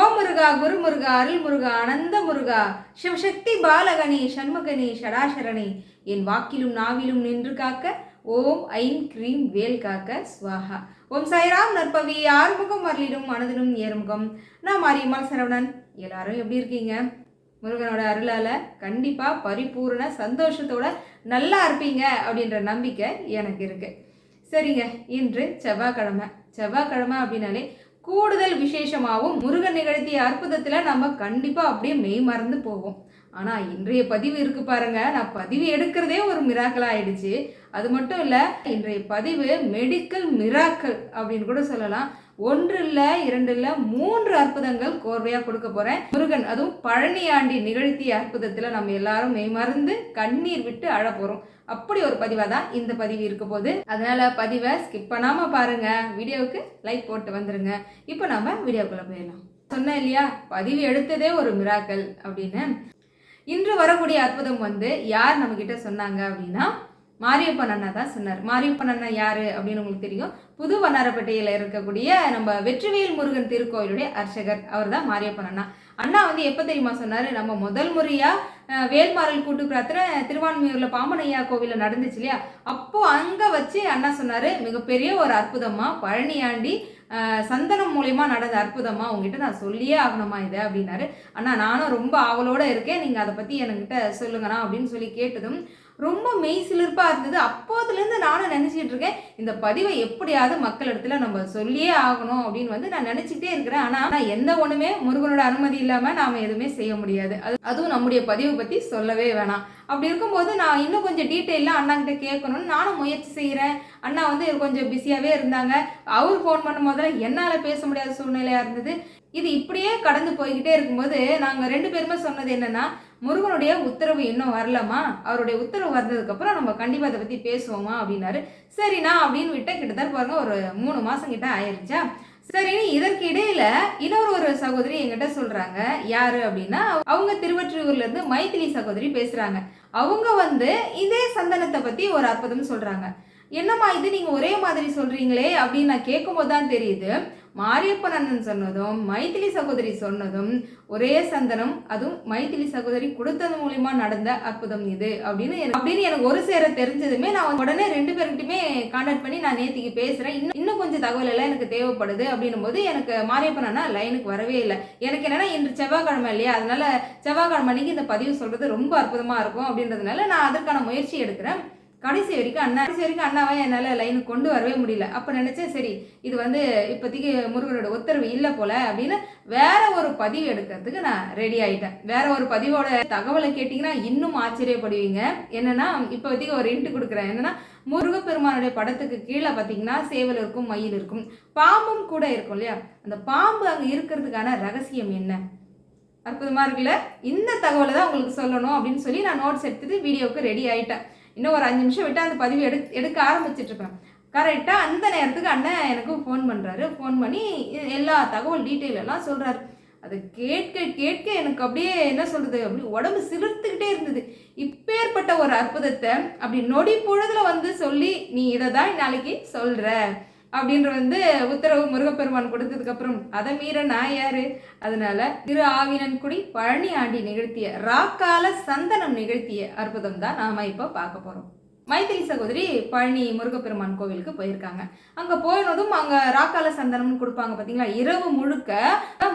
ஓம் முருகா குரு முருகா அருள் முருகா அனந்த முருகா சிவசக்தி பாலகணி சண்முகனி ஷடாசரணி என் வாக்கிலும் நாவிலும் நின்று காக்க ஓம் I'm cream வேல் காக்க ஸ்வாஹா ஓம் சாய்ராம் நற்பவி ஆறுமுகம் அருளிடும் மனதிலும் ஏறுமுகம். நான் மாரியம்மாள் சரவணன். எல்லாரும் எப்படி இருக்கீங்க? முருகனோட அருளால் கண்டிப்பாக பரிபூரண சந்தோஷத்தோட நல்லா இருப்பீங்க அப்படின்ற நம்பிக்கை எனக்கு இருக்குது சரிங்க இன்று செவ்வாய்க்கிழமை. செவ்வாய்க்கிழமை அப்படின்னாலே கூடுதல் விசேஷமாகவும் முருகன் நிகழ்த்திய அற்புதத்தில் நம்ம கண்டிப்பாக அப்படியே மெய் மறந்து போவோம். ஆனால் இன்றைய பதிவு இருக்கு பாருங்க. நான் பதிவு எடுக்கிறதே ஒரு மிராக்கல் ஆயிடுச்சு. அது மட்டும் இல்லை இன்றைய பதிவு மெடிக்கல் மிராக்கல் அப்படின்னு கூட சொல்லலாம். ஒன்று இல்லை இரண்டு இல்லை மூன்று அற்புதங்கள் கோர்வையாக கொடுக்க போகிறேன் முருகன் அதுவும் பழனியாண்டி நிகழ்த்திய அற்புதத்தில் நம்ம எல்லாரும் மெய்மறந்து கண்ணீர் விட்டு அழ அப்படி ஒரு பதிவாக தான் இந்த பதிவு இருக்க போது அதனால பதிவை ஸ்கிப் பண்ணாமல் பாருங்க. வீடியோவுக்கு லைக் போட்டு வந்துருங்க. இப்போ நம்ம வீடியோக்குள்ள போயிடலாம். சொன்னேன் இல்லையா? பதிவு எடுத்ததே ஒரு மிராக்கல் அப்படின்னு. இன்று வரக்கூடிய அற்புதம் வந்து யார் நம்ம கிட்ட சொன்னாங்க அப்படின்னா மாரியப்பன் அண்ணா தான் சொன்னார். மாரியப்பன் அண்ணா யாரு அப்படின்னு உங்களுக்கு தெரியும். புது வண்ணாரப்பேட்டையில் இருக்கக்கூடிய நம்ம வெற்றிவேல் முருகன் திருக்கோயிலுடைய அர்ச்சகர். அவர் தான் மாரியப்பன் அண்ணா. அண்ணா வந்து எப்போ தெரியுமா சொன்னார்? நம்ம முதல் முறையாக வேல்மாறல் கூட்டு பிரார்த்தனை திருவான்மையூரில் பாம்பனையா கோவிலில் நடந்துச்சு இல்லையா? அப்போது அங்கே வச்சு அண்ணா சொன்னார் மிகப்பெரிய ஒரு அற்புதமாக பழனியாண்டி சந்தனம் மூலியமாக நடந்த அற்புதமாக உங்ககிட்ட நான் சொல்லியே ஆகணுமா இதை அப்படின்னாரு. அண்ணா நானும் ரொம்ப ஆவலோடு இருக்கேன். நீங்கள் அதை பற்றி என்கிட்ட சொல்லுங்கண்ணா அப்படின்னு சொல்லி கேட்டதும் ரொம்ப மெய் சிலிர்ப்பாக இருந்தது. அப்போதுலேருந்து நானும் நினச்சிக்கிட்டு இருக்கேன் இந்த பதிவை எப்படியாவது மக்கள் இடத்துல நம்ம சொல்லியே ஆகணும் அப்படின்னு வந்து நான் நினச்சிக்கிட்டே இருக்கிறேன். ஆனால் நான் எந்த ஒன்றுமே முருகனோட அனுமதி இல்லாமல் நாம் எதுவுமே செய்ய முடியாது. அது அதுவும் நம்முடைய பதிவை பற்றி சொல்லவே வேணாம். அப்படி இருக்கும்போது நான் இன்னும் கொஞ்சம் டீட்டெயிலாக அண்ணா கிட்ட கேட்கணும்னு நானும் முயற்சி செய்கிறேன் அண்ணா வந்து கொஞ்சம் பிஸியாகவே இருந்தாங்க. அவர் ஃபோன் பண்ணும் போதில் என்னால் பேச முடியாத சூழ்நிலையாக இருந்தது. இது இப்படியே கடந்து போய்கிட்டே இருக்கும்போது நாங்கள் ரெண்டு பேருமே சொன்னது என்னென்னா முருகனுடைய உத்தரவு இன்னும் வரலமா அவருடைய உத்தரவு வந்ததுக்கப்புறம் நம்ம கண்டிப்பாக அதை பற்றி பேசுவோமா அப்படின்னாரு. சரிண்ணா அப்படின்னு விட்ட கிட்டத்தட்ட பாருங்க ஒரு மூணு மாதம் கிட்ட ஆயிருச்சா. சரி இதற்கு இடையில இன்னொரு ஒரு சகோதரி என்கிட்ட சொல்றாங்க யாரு அப்படின்னா அவங்க திருவற்றியூர்ல இருந்து மைத்திலி சகோதரி பேசுறாங்க. அவங்க வந்து இதே சந்தனத்தை பத்தி ஒரு அற்புதம் சொல்றாங்க. என்னம்மா இது நீங்க ஒரே மாதிரி சொல்றீங்களே அப்படின்னு நான் கேட்கும்போது தான் தெரியுது. மாரியப்பன் அண்ணன் சொன்னதும் மைத்திலி சகோதரி சொன்னதும் ஒரே சந்தனம். அதுவும் மைத்திலி சகோதரி கொடுத்தது மூலியமா நடந்த அற்புதம் இது அப்படின்னு அப்படின்னு எனக்கு ஒரு சேர தெரிஞ்சதுமே நான் உடனே ரெண்டு பேருக்கிட்டுமே கான்டாக்ட் பண்ணி நான் நேத்திக்கு பேசுறேன். இன்னும் இன்னும் கொஞ்சம் தகவல் எல்லாம் எனக்கு தேவைப்படுது அப்படின்னும் போது எனக்கு மாரியப்பன் அண்ணா லைனுக்கு வரவே இல்லை. எனக்கு என்னன்னா இன்று செவ்வாய்க்கிழமை இல்லையா? அதனால செவ்வாய்க்கிழமை அன்னைக்கு இந்த பதிவு சொல்றது ரொம்ப அற்புதமா இருக்கும் அப்படின்றதுனால நான் அதற்கான முயற்சி எடுக்கிறேன். கடைசி வரைக்கும் அண்ணா கடைசி வரைக்கும் அண்ணாவை என்னால் லைனுக்கு கொண்டு வரவே முடியல. அப்போ நினச்சேன் சரி இது வந்து இப்போதைக்கு முருகனோட உத்தரவு இல்லை போல அப்படின்னு வேற ஒரு பதிவு எடுக்கிறதுக்கு நான் ரெடி ஆகிட்டேன் வேற ஒரு பதிவோட தகவலை கேட்டிங்கன்னா இன்னும் ஆச்சரியப்படுவீங்க. என்னென்னா இப்போதைக்கு ஒரு இன்ட்டு கொடுக்குறேன். என்னென்னா முருகப்பெருமானுடைய படத்துக்கு கீழே பார்த்தீங்கன்னா சேவல் இருக்கும் மயில் இருக்கும். பாம்பும் கூட இருக்கும் இல்லையா? அந்த பாம்பு அங்கே இருக்கிறதுக்கான ரகசியம் என்ன? அற்புதமாக இருக்குல்ல? இந்த தகவலை தான் உங்களுக்கு சொல்லணும் அப்படின்னு சொல்லி நான் நோட்ஸ் எடுத்துட்டு வீடியோவுக்கு ரெடி ஆகிட்டேன் இன்னும் ஒரு அஞ்சு நிமிஷம் விட்டு அந்த பதிவு எடு எடுக்க ஆரம்பிச்சிட்டு இருப்பேன் கரெக்டாக அந்த நேரத்துக்கு அண்ணன் எனக்கு ஃபோன் பண்ணுறாரு ஃபோன் பண்ணி எல்லா தகவல் டீட்டெயில் எல்லாம் சொல்கிறாரு அது கேட்க கேட்க எனக்கு அப்படியே என்ன சொல்கிறது அப்படி உடம்பு சிலிர்த்துக்கிட்டே இருந்தது. இப்பேற்பட்ட ஒரு அற்புதத்தை அப்படி நொடி பொழுதில் வந்து சொல்லி நீ இதை தான் நாளைக்கு சொல்கிற அப்படின்ற வந்து உத்தரவு முருகப்பெருமான் கொடுத்ததுக்கப்புறம் அதை மீற நான் யாரு? அதனால திரு ஆவினன்குடி பழனி ஆண்டி நிகழ்த்திய ராக்கால சந்தனம் நிகழ்த்திய அற்புதம் தான் நாம இப்போ பார்க்க போறோம். மைத்திரி சகோதரி பழனி முருகப்பெருமான் கோவிலுக்கு போயிருக்காங்க. அங்கே போனதும் அங்கே ராக்கால சந்தனம்னு கொடுப்பாங்க பார்த்தீங்களா இரவு முழுக்க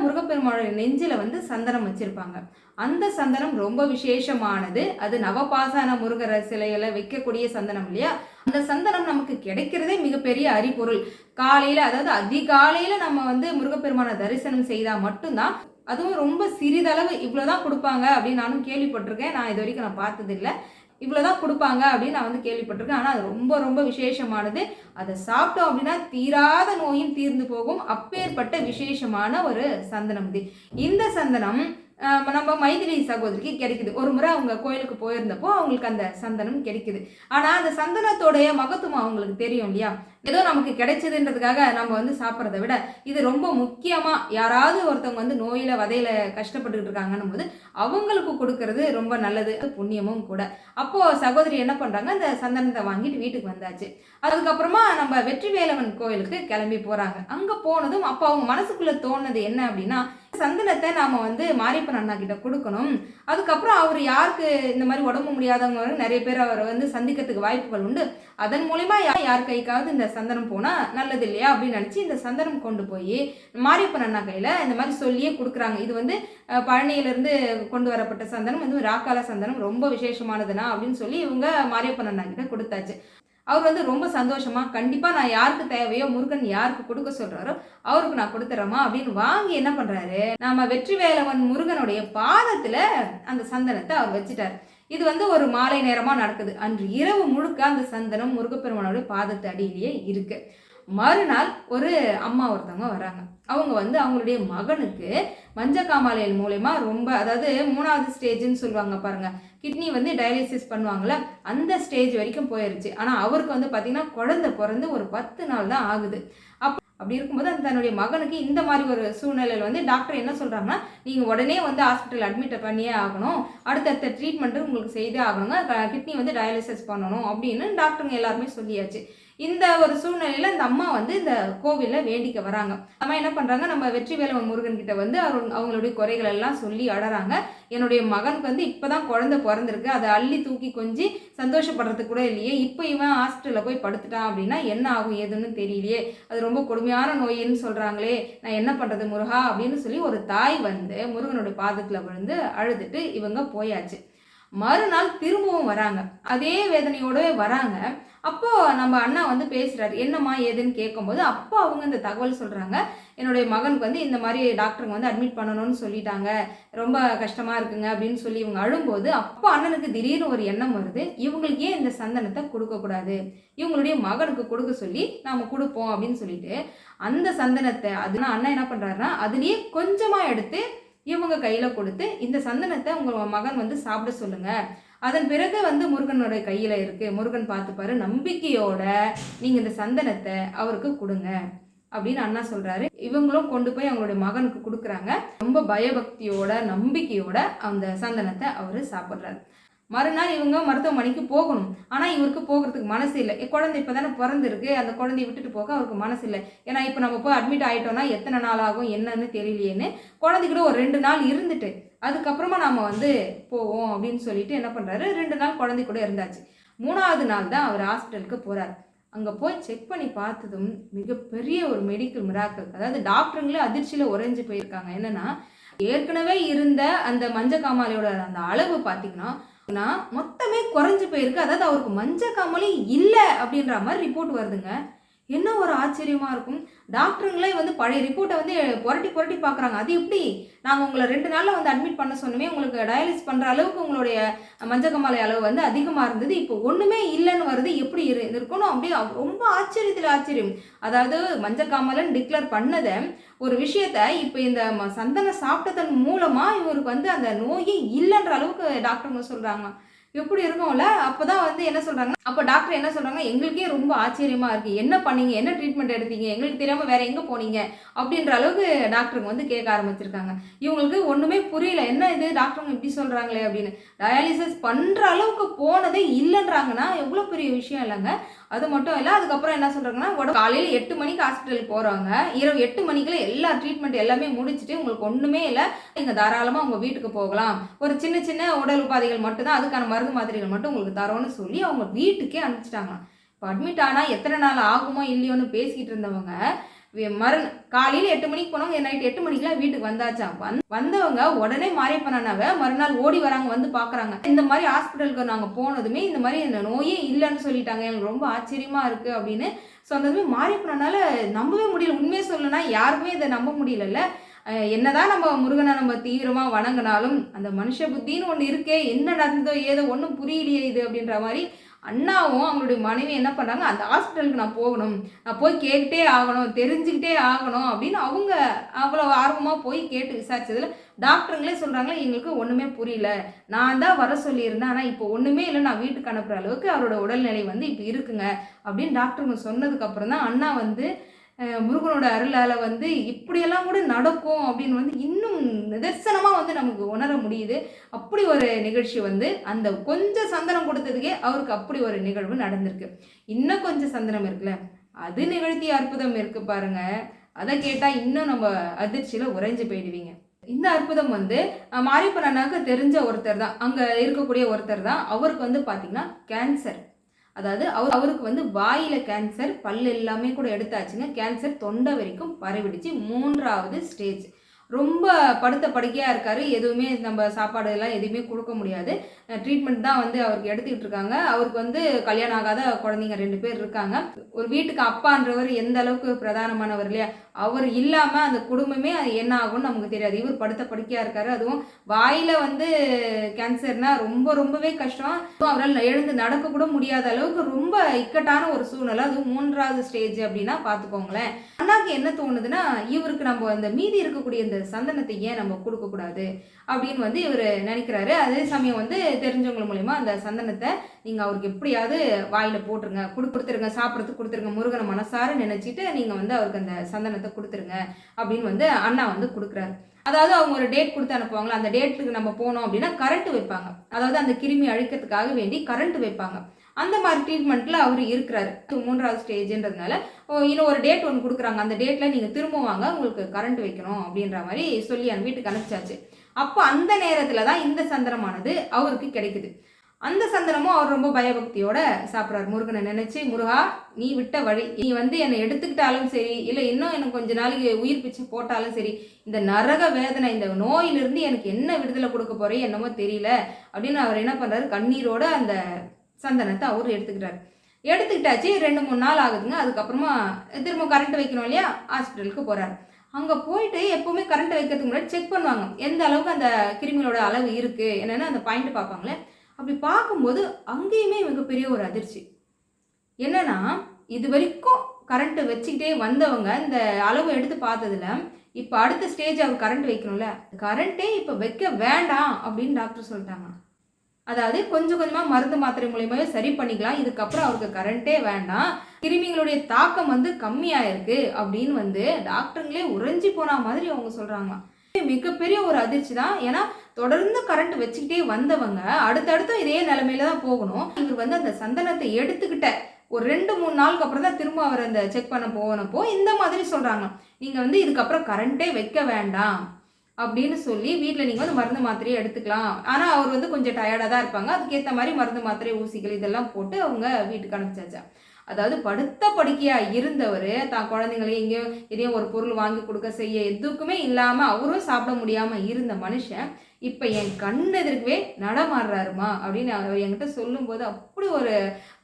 முருகப்பெருமானுடைய நெஞ்சில் வந்து சந்தனம் வச்சுருப்பாங்க. அந்த சந்தனம் ரொம்ப விசேஷமானது. அது நவபாசான முருகர் சிலையில வைக்கக்கூடிய சந்தனம் இல்லையா? அந்த சந்தனம் நமக்கு கிடைக்கிறதே மிகப்பெரிய அறிபொருள். காலையில் அதாவது அதிகாலையில் நம்ம வந்து முருகப்பெருமான தரிசனம் செய்தால் மட்டும்தான் அதுவும் ரொம்ப சிறிதளவு இவ்வளோதான் கொடுப்பாங்க அப்படின்னு நானும் கேள்விப்பட்டிருக்கேன். நான் இது வரைக்கும் நான் பார்த்ததில்லை. இவ்வளோதான் கொடுப்பாங்க அப்படின்னு நான் வந்து கேள்விப்பட்டிருக்கேன். ஆனால் அது ரொம்ப ரொம்ப விசேஷமானது. அதை சாப்பிட்டோம் அப்படின்னா தீராத நோயும் தீர்ந்து போகும். அப்பேற்பட்ட விசேஷமான ஒரு சந்தனம் இது. இந்த சந்தனம் நம்ம மைதிலி சகோதரிக்கு கிடைக்குது. ஒரு முறை அவங்க கோயிலுக்கு போயிருந்தப்போ அவங்களுக்கு அந்த சந்தனம் கிடைக்குது. ஆனால் அந்த சந்தனத்தோடைய மகத்துவம் அவங்களுக்கு தெரியும் இல்லையா? ஏதோ நமக்கு கிடைச்சதுன்றதுக்காக நம்ம வந்து சாப்பிட்றத விட இது ரொம்ப முக்கியமாக யாராவது ஒருத்தவங்க வந்து நோயில் வதையில் கஷ்டப்பட்டுக்கிட்டு இருக்காங்கன்னும் போது அவங்களுக்கு கொடுக்கறது ரொம்ப நல்லது புண்ணியமும் கூட. அப்போது சகோதரி என்ன பண்ணுறாங்க அந்த சந்தனத்தை வாங்கிட்டு வீட்டுக்கு வந்தாச்சு. அதுக்கப்புறமா நம்ம வெற்றி வேலவன் கோயிலுக்கு கிளம்பி போகிறாங்க அங்கே போனதும் அப்போ அவங்க மனசுக்குள்ளே தோணுது என்ன அப்படின்னா சந்தனத்தை நாம வந்து மாரியப்பன் அண்ணா கிட்ட கொடுக்கணும். அதுக்கப்புறம் அவர் யாருக்கு இந்த மாதிரி உடம்பு முடியாதவங்க நிறைய பேர் அவரை வந்து சந்திக்கிறதுக்கு வாய்ப்புகள் உண்டு. அதன் மூலிமா யார் யார் கைக்காவது இந்த சந்தனம் போனால் நல்லது இல்லையா அப்படின்னு நினச்சி இந்த சந்தனம் கொண்டு போய் மாரியப்பன் அண்ணா கையில் இந்த மாதிரி சொல்லியே கொடுக்குறாங்க. இது வந்து பழனியிலேருந்து கொண்டு வரப்பட்ட சந்தனம். வந்து ராக்கால சந்தனம். ரொம்ப விசேஷமானதுனா அப்படின்னு சொல்லி இவங்க மாரியப்பன் அண்ணா கிட்ட கொடுத்தாச்சு. அவர் வந்து ரொம்ப சந்தோஷமா கண்டிப்பா நான் யாருக்கு தேவையோ முருகன் யாருக்கு கொடுக்க சொல்றாரோ அவருக்கு நான் கொடுத்துறேம்மா அப்படின்னு வாங்கி என்ன பண்றாரு? நம்ம வெற்றி வேலவன் முருகனுடைய பாதத்துல அந்த சந்தனத்தை அவர் வச்சுட்டார். இது வந்து ஒரு மாலை நேரமா நடக்குது. அன்று இரவு முழுக்க அந்த சந்தனம் முருகப்பெருமானோட பாதத்து அடியிலேயே இருக்கு. மறுநாள் ஒரு அம்மா ஒருத்தவங்க வராங்க. அவங்க வந்து அவங்களுடைய மகனுக்கு மஞ்சக்காமாலையல் மூலயமா ரொம்ப அதாவது மூணாவது ஸ்டேஜ்னு சொல்லுவாங்க பாருங்க. கிட்னி வந்து டயாலிசிஸ் பண்ணுவாங்கள்ல அந்த ஸ்டேஜ் வரைக்கும் போயிருச்சு. ஆனால் அவருக்கு வந்து பார்த்தீங்கன்னா குழந்தை பிறந்து ஒரு பத்து நாள் தான் ஆகுது. அப் அப்படி இருக்கும்போது அந்த தன்னுடைய மகனுக்கு இந்த மாதிரி ஒரு சூழ்நிலையில் வந்து டாக்டர் என்ன சொல்கிறாங்கன்னா நீங்கள் உடனே வந்து ஹாஸ்பிட்டல் அட்மிட் பண்ணியே ஆகணும். அடுத்தடுத்த ட்ரீட்மெண்ட்டு உங்களுக்கு செய்தே ஆகணுங்க. கிட்னி வந்து டயாலிசிஸ் பண்ணணும். அப்படின்னு டாக்டருங்க எல்லாருமே சொல்லியாச்சு. இந்த ஒரு சூழ்நிலையில் இந்த அம்மா வந்து இந்த கோவிலில் வேண்டிக்க வராங்க. அம்மா என்ன பண்ணுறாங்க நம்ம வெற்றி வேலவன் முருகன் கிட்ட வந்து அவர் அவங்களுடைய குறைகள் எல்லாம் சொல்லி அடறாங்க. என்னுடைய மகனுக்கு வந்து இப்போ தான் குழந்தை பிறந்திருக்கு. அதை அள்ளி தூக்கி கொஞ்சி சந்தோஷப்படுறதுக்கு கூட இல்லையே. இப்போ இவன் ஹாஸ்பிட்டலில் போய் படுத்துட்டான் அப்படின்னா என்ன ஆகும் ஏதுன்னு தெரியலையே. அது ரொம்ப கொடுமையான நோயின்னு சொல்கிறாங்களே நான் என்ன பண்ணுறது முருகா? அப்படின்னு சொல்லி ஒரு தாய் வந்து முருகனுடைய பாதத்தில் விழுந்து அழுதுட்டு இவங்க போயாச்சு. மறுநாள் திரும்பவும் வராங்க. அதே வேதனையோடவே வராங்க. அப்போது நம்ம அண்ணா வந்து பேசுகிறாரு என்னம்மா ஏதுன்னு கேட்கும்போது அப்போ அவங்க இந்த தகவல் சொல்கிறாங்க என்னுடைய மகனுக்கு வந்து இந்த மாதிரி டாக்டருங்க வந்து அட்மிட் பண்ணணும்னு சொல்லிட்டாங்க. ரொம்ப கஷ்டமாக இருக்குங்க அப்படின்னு சொல்லி இவங்க அழும்போது அப்போ அண்ணனுக்கு திடீர்னு ஒரு எண்ணம் வருது. இவங்களுக்கு ஏன் இந்த சந்தனத்தை கொடுக்கக்கூடாது இவங்களுடைய மகனுக்கு கொடுக்க சொல்லி நாம் கொடுப்போம் அப்படின்னு சொல்லிட்டு அந்த சந்தனத்தை அதுனா அண்ணன் என்ன பண்ணுறாருன்னா அதுலேயே கொஞ்சமாக எடுத்து இவங்க கையில் கொடுத்து இந்த சந்தனத்தை உங்கள் மகன் வந்து சாப்பிட சொல்லுங்கள் அதன் பிறகு வந்து முருகனோட கையில் இருக்குது முருகன் பார்த்துப்பாரு நம்பிக்கையோட நீங்கள் இந்த சந்தனத்தை அவருக்கு கொடுங்க அப்படின்னு அண்ணா சொல்கிறாரு இவங்களும் கொண்டு போய் அவங்களுடைய மகனுக்கு கொடுக்குறாங்க. ரொம்ப பயபக்தியோட நம்பிக்கையோட அந்த சந்தனத்தை அவர் சாப்பிட்றாரு. மறுநாள் இவங்க மருத்துவமனைக்கு போகணும். ஆனால் இவருக்கு போகிறதுக்கு மனசு இல்லை. குழந்தை இப்போ தானே பிறந்திருக்கு. அந்த குழந்தைய விட்டுட்டு போக அவருக்கு மனசு இல்லை. ஏன்னா இப்போ நம்ம போய் அட்மிட் ஆகிட்டோம்னா எத்தனை நாள் ஆகும் என்னன்னு தெரியலையேன்னு குழந்தைகிட்ட ஒரு ரெண்டு நாள் இருந்துட்டு அதுக்கப்புறமா நாம் வந்து போவோம் அப்படின்னு சொல்லிட்டு என்ன பண்ணுறாரு ரெண்டு நாள் குழந்தை கூட இருந்தாச்சு. மூணாவது நாள் தான் அவர் ஹாஸ்பிட்டலுக்கு போகிறார் அங்கே போய் செக் பண்ணி பார்த்ததும் மிகப்பெரிய ஒரு மெடிக்கல் மிராக்கள் அதாவது டாக்டருங்களே அதிர்ச்சியில் உறைஞ்சு போயிருக்காங்க. என்னன்னா ஏற்கனவே இருந்த அந்த மஞ்ச காமாலையோட அந்த அளவு பார்த்தீங்கன்னா நான் மொத்தமே குறைஞ்சு போயிருக்கு. அதாவது அவருக்கு மஞ்ச காமாலே இல்லை அப்படின்ற மாதிரி ரிப்போர்ட் வருதுங்க. என்ன ஒரு ஆச்சரியமாக இருக்கும்? டாக்டருங்களே வந்து பழைய ரிப்போர்ட்டை வந்து புரட்டி புரட்டி பார்க்குறாங்க. அது எப்படி? நாங்கள் உங்களை ரெண்டு நாளில் வந்து அட்மிட் பண்ண சொன்னோமே உங்களுக்கு டயாலிஸ் பண்ணுற அளவுக்கு உங்களுடைய மஞ்சக்கமாலை அளவு வந்து அதிகமாக இருந்தது. இப்போ ஒன்றுமே இல்லைன்னு வருது. எப்படி இரு இருக்கணும் அப்படியே ரொம்ப ஆச்சரியத்தில் ஆச்சரியம். அதாவது மஞ்சக்காமலன் டிக்ளேர் பண்ணதை ஒரு விஷயத்த இப்போ இந்த ம- சந்தனம் சாப்பிட்டதன் மூலமாக இவருக்கு வந்து அந்த நோயே இல்லைன்ற அளவுக்கு டாக்டருங்க சொல்கிறாங்க எப்படி இருக்கும்ல? அப்பதான் வந்து என்ன சொல்றாங்க? அப்போ டாக்டர் என்ன சொல்றாங்க? எங்களுக்கே ரொம்ப ஆச்சரியமா இருக்கு. என்ன பண்ணீங்க? என்ன ட்ரீட்மெண்ட் எடுத்தீங்க? எங்களுக்கு தெரியாம வேற எங்க போனீங்க? அப்படின்ற அளவுக்கு டாக்டருங்க வந்து கேட்க ஆரம்பிச்சிருக்காங்க. இவங்களுக்கு ஒண்ணுமே புரியல. என்ன இது? டாக்டருங்க இப்படி சொல்றாங்களே அப்படின்னு. டயாலிசிஸ் பண்ற அளவுக்கு போனதே இல்லைன்றாங்கன்னா எவ்வளவு பெரிய விஷயம் இல்லைங்க. அது மட்டும் இல்லை அதுக்கப்புறம் என்ன சொல்கிறாங்கன்னா உடம்பு காலையில் எட்டு மணிக்கு ஹாஸ்பிட்டலுக்கு போகிறாங்க இரவு எட்டு மணிக்குள்ள எல்லா ட்ரீட்மெண்ட் எல்லாமே முடிச்சுட்டு உங்களுக்கு ஒன்றுமே இல்லை நீங்கள் தாராளமாக உங்கள் வீட்டுக்கு போகலாம். ஒரு சின்ன சின்ன உடல் உபாதைகள் மட்டும்தான் அதுக்கான மருந்து மாத்திரைகள் மட்டும் உங்களுக்கு தரோன்னு சொல்லி அவங்க வீட்டுக்கே அனுப்பிச்சிட்டாங்க இப்போ அட்மிட் ஆனால் எத்தனை நாள் ஆகுமோ இல்லையோன்னு பேசிக்கிட்டு இருந்தவங்க மறு காலையில் எட்டு மணிக்கு போனவங்க நைட் எட்டு மணிக்கெல்லாம் வீட்டுக்கு வந்தாச்சாம் வந் வந்தவங்க உடனே மாரியப்பனாவை மறுநாள் ஓடி வராங்க வந்து பார்க்குறாங்க இந்த மாதிரி ஹாஸ்பிட்டலுக்கு நாங்கள் போனதுமே இந்த மாதிரி இந்த நோயே இல்லைன்னு சொல்லிட்டாங்க. எனக்கு ரொம்ப ஆச்சரியமாக இருக்குது அப்படின்னு சொன்னதுமே மாரியப்பனால நம்பவே முடியல. உண்மையை சொல்லணும்னா யாருமே இதை நம்ப முடியலல்ல. என்னதான் நம்ம முருகனை நம்ம தீவிரமா வணங்கினாலும் அந்த மனுஷ புத்தின்னு ஒன்று இருக்கே என்ன நடந்ததோ ஏதோ ஒன்றும் புரியலையே இது அப்படின்ற மாதிரி அண்ணாவும் அவங்களுடைய மனைவி என்ன பண்ணாங்க அந்த ஹாஸ்பிட்டலுக்கு நான் போகணும். நான் போய் கேட்டே ஆகணும் தெரிஞ்சுக்கிட்டே ஆகணும் அப்படின்னு அவங்க அவ்வளோ ஆர்வமாக போய் கேட்டு விசாரிச்சதில் டாக்டருங்களே சொல்கிறாங்களே எங்களுக்கு ஒன்றுமே புரியல. நான் தான் வர சொல்லியிருந்தேன் ஆனால் இப்போ ஒன்றுமே இல்லை நான் வீட்டுக்கு அனுப்புகிற அளவுக்கு அவரோட உடல்நிலை வந்து இப்போ இருக்குங்க அப்படின்னு டாக்டருங்க சொன்னதுக்கப்புறம் தான் அண்ணா வந்து முருகனோட அருளால் வந்து இப்படியெல்லாம் கூட நடக்கும் அப்படின்னு வந்து இன்னும் நிதர்சனமாக வந்து நமக்கு உணர முடியுது. அப்படி ஒரு நிகழ்ச்சி வந்து அந்த கொஞ்சம் சந்தனம் கொடுத்ததுக்கே அவருக்கு அப்படி ஒரு நிகழ்வு நடந்திருக்கு. இன்னும் கொஞ்சம் சந்தனம் இருக்குல்ல அது நிகழ்த்திய அற்புதம் இருக்கு பாருங்க. அதை கேட்டால் இன்னும் நம்ம அதிர்ச்சியில் உறைஞ்சு போயிடுவீங்க. இந்த அற்புதம் வந்து மாரியப்பன் அண்ணாவுக்கு தெரிஞ்ச ஒருத்தர் தான். அங்கே இருக்கக்கூடிய ஒருத்தர் தான். அவருக்கு வந்து பார்த்திங்கன்னா கேன்சர் அதாவது அவர் அவருக்கு வந்து வாயில கேன்சர் பல் எல்லாமே கூட எடுத்தாச்சுங்க. கேன்சர் தொண்டை வரைக்கும் பரவிடுச்சு. மூன்றாவது ஸ்டேஜ் ரொம்ப படுத்த படுக்கையாக இருக்காரு. எதுவுமே நம்ம சாப்பாடு எல்லாம் எதுவுமே கொடுக்க முடியாது. ட்ரீட்மெண்ட் தான் வந்து அவருக்கு எடுத்துக்கிட்டு இருக்காங்க. அவருக்கு வந்து கல்யாணம் ஆகாத குழந்தைங்க ரெண்டு பேர் இருக்காங்க. ஒரு வீட்டுக்கு அப்பான்றவர் எந்த அளவுக்கு பிரதானமானவர் இல்லையா? அவர் இல்லாமல் அந்த குடும்பமே அது என்ன ஆகும்னு நமக்கு தெரியாது. இவர் படுத்த படுக்கையாக இருக்காரு. அதுவும் வாயில வந்து கேன்சர்னா ரொம்ப ரொம்பவே கஷ்டம். அவரால் எழுந்து நடக்க கூட முடியாத அளவுக்கு ரொம்ப இக்கட்டான ஒரு சூழ்நிலை. அதுவும் மூன்றாவது ஸ்டேஜ் அப்படின்னா பார்த்துக்கோங்களேன். அண்ணாக்கு என்ன தோணுதுன்னா இவருக்கு நம்ம அந்த மீதி இருக்கக்கூடிய இந்த சந்தனத்தை ஏன் நம்ம கொடுக்கக்கூடாது அப்படின்னு வந்து இவர் நினைக்கிறாரு. அதே சமயம் வந்து தெரிஞ்சவங்க மூலயமா அந்த சந்தனத்தை நீங்கள் அவருக்கு எப்படியாவது வாயில் போட்டுருங்க கொடு கொடுத்துருங்க சாப்பிட்றதுக்கு கொடுத்துருங்க முருகனை மனசார நினச்சிட்டு நீங்கள் வந்து அவருக்கு அந்த சந்தனத்தை கொடுத்துருங்க அப்படின்னு வந்து அண்ணா வந்து கொடுக்குறாரு. அதாவது அவங்க ஒரு டேட் கொடுத்து அனுப்புவாங்களா? அந்த டேட்டுக்கு நம்ம போனோம் அப்படின்னா கரண்ட் வைப்பாங்க. அதாவது அந்த கிருமி அழிக்கிறதுக்காக வேண்டி கரண்ட் வைப்பாங்க. அந்த மாதிரி ட்ரீட்மெண்ட்டில் அவர் இருக்கிறாரு. மூன்றாவது ஸ்டேஜ்ன்றதுனால ஓ, இன்னும் ஒரு டேட் ஒன்று கொடுக்குறாங்க. அந்த டேட்டில் நீங்கள் திரும்ப வாங்க உங்களுக்கு கரண்ட் வைக்கணும் அப்படின்ற மாதிரி சொல்லி அந்த வீட்டுக்கு அனுப்பிச்சாச்சு. அப்போ அந்த நேரத்தில் தான் இந்த சந்தனமானது அவருக்கு கிடைக்குது. அந்த சந்தனமும் அவர் ரொம்ப பயபக்தியோட சாப்பிட்றாரு. முருகனை நினைச்சு முருகா நீ விட்ட வழி நீ வந்து என்னை எடுத்துக்கிட்டாலும் சரி இல்லை இன்னும் எனக்கு கொஞ்ச நாளைக்கு உயிர் பிச்சை போட்டாலும் சரி இந்த நரக வேதனை இந்த நோயிலிருந்து எனக்கு என்ன விடுதலை கொடுக்க போறே என்னமோ தெரியல அப்படின்னு அவர் என்ன பண்றாரு? கண்ணீரோட அந்த சந்தனத்தை அவர் எடுத்துக்கிட்டார் எடுத்துக்கிட்டாச்சு ரெண்டு மூணு நாள் ஆகுதுங்க. அதுக்கப்புறமா திரும்ப கரண்ட் வைக்கணும் இல்லையா? ஹாஸ்பிட்டலுக்கு போகிறார் அங்கே போயிட்டு எப்போவுமே கரண்ட் வைக்கிறதுக்கு முன்னாடி செக் பண்ணுவாங்க. எந்த அளவுக்கு அந்த கிருமிகளோட அளவு இருக்குது என்னென்னு அந்த பாயிண்ட் பார்ப்பாங்களே? அப்படி பார்க்கும்போது அங்கேயுமே மிகப்பெரிய ஒரு அதிர்ச்சி. என்னென்னா இது வரைக்கும் கரண்ட் வச்சுக்கிட்டே வந்தவங்க இந்த அளவு எடுத்து பார்த்ததுல இப்போ அடுத்த ஸ்டேஜ் அவர் கரண்ட் வைக்கணும்ல? கரண்ட்டே இப்போ வைக்க வேண்டாம் அப்படின்னு டாக்டர் சொல்லிட்டாங்க. அதாவது கொஞ்சம் கொஞ்சமாக மருந்து மாத்திரை மூலயமாவே சரி பண்ணிக்கலாம். இதுக்கப்புறம் அவருக்கு கரண்ட்டே வேண்டாம். கிருமிகளுடைய தாக்கம் வந்து கம்மியாயிருக்கு அப்படின்னு வந்து டாக்டருங்களே உறைஞ்சி போன மாதிரி அவங்க சொல்கிறாங்களாம் மிகப்பெரிய ஒரு அதிர்ச்சி தான். ஏன்னா தொடர்ந்து கரண்ட் வச்சுக்கிட்டே வந்தவங்க அடுத்தடுத்து இதே நிலைமையில தான் போகணும். இவர் வந்து அந்த சந்தனத்தை எடுத்துக்கிட்ட ஒரு ரெண்டு மூணு நாளுக்கு அப்புறம் தான் திரும்ப அவர் அந்த செக் பண்ண போனப்போ இந்த மாதிரி சொல்றாங்க நீங்க வந்து இதுக்கப்புறம் கரண்ட்டே வைக்க வேண்டாம். அப்படின்னு சொல்லி வீட்டில் நீங்கள் வந்து மருந்து மாத்திரையை எடுத்துக்கலாம். ஆனால் அவர் வந்து கொஞ்சம் டயர்டாக தான் இருப்பாங்க. அதுக்கேற்ற மாதிரி மருந்து மாத்திரை ஊசிகள் இதெல்லாம் போட்டு அவங்க வீட்டுக்கு அனுப்பிச்சாச்சா. அதாவது படுத்த படுக்கையாக இருந்தவர் தான் குழந்தைங்களையும் எங்கேயோ எதையும் ஒரு பொருள் வாங்கி கொடுக்க செய்ய எதுக்குமே இல்லாமல் அவரும் சாப்பிட முடியாமல் இருந்த மனுஷன் இப்போ என் கண் எதிர்க்கவே நடமாடுறாருமா அப்படின்னு அவர் என்கிட்ட சொல்லும்போது அப்படி ஒரு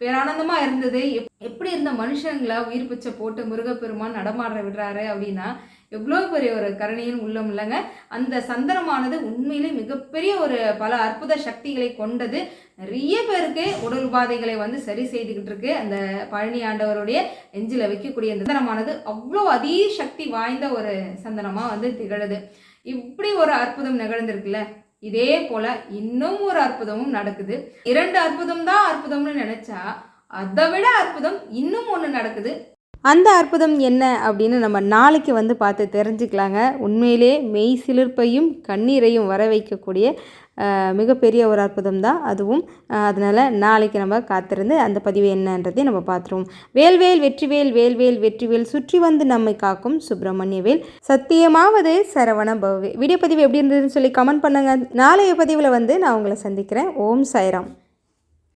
பேரானந்தமாக இருந்தது. எப் எப்படி இருந்த மனுஷங்களை உயிர் பிச்சை போட்டு முருகப்பெருமான் நடமாடுற விடுறாரு அப்படின்னா எவ்வளோ பெரிய ஒரு கருணையின் உள்ளம் இல்லைங்க. அந்த சந்தனமானது உண்மையிலே மிகப்பெரிய ஒரு பல அற்புத சக்திகளை கொண்டது. நிறைய பேருக்கு உடல் உபாதைகளை வந்து சரி செய்துக்கிட்டு இருக்கு. அந்த பழனி ஆண்டவருடைய நெஞ்சில் வைக்கக்கூடிய அந்த சந்தனமானது அவ்வளோ அதீ சக்தி வாய்ந்த ஒரு சந்தனமாக வந்து திகழுது. இப்படி ஒரு அற்புதம் நிகழ்ந்திருக்குல்ல. இதே போல இன்னும் ஒரு அற்புதமும் நடக்குது. இரண்டு அற்புதம் தான் அற்புதம்னு நினைச்சா அதை விட அற்புதம் இன்னும் ஒன்று நடக்குது. அந்த அற்புதம் என்ன அப்படின்னு நம்ம நாளைக்கு வந்து பார்த்து தெரிஞ்சுக்கலாங்க. உண்மையிலே மெய் சிலிர்ப்பையும் கண்ணீரையும் வர வைக்கக்கூடிய மிகப்பெரிய ஒரு அற்புதம் தான் அதுவும். அதனால் நாளைக்கு நம்ம காத்திருந்து அந்த பதிவு என்னன்றதையும் நம்ம பார்த்துருவோம். வேல்வேல் வெற்றிவேல் வேல்வேல் வெற்றிவேல் சுற்றி வந்து நம்மை காக்கும் சுப்பிரமணிய வேல் சத்தியமாவது சரவண பவே வீடியோ பதிவு எப்படி இருந்ததுன்னு சொல்லி கமெண்ட் பண்ணுங்கள் நாளைய பதிவில் வந்து நான் உங்களை சந்திக்கிறேன். ஓம் சாய்ராம்.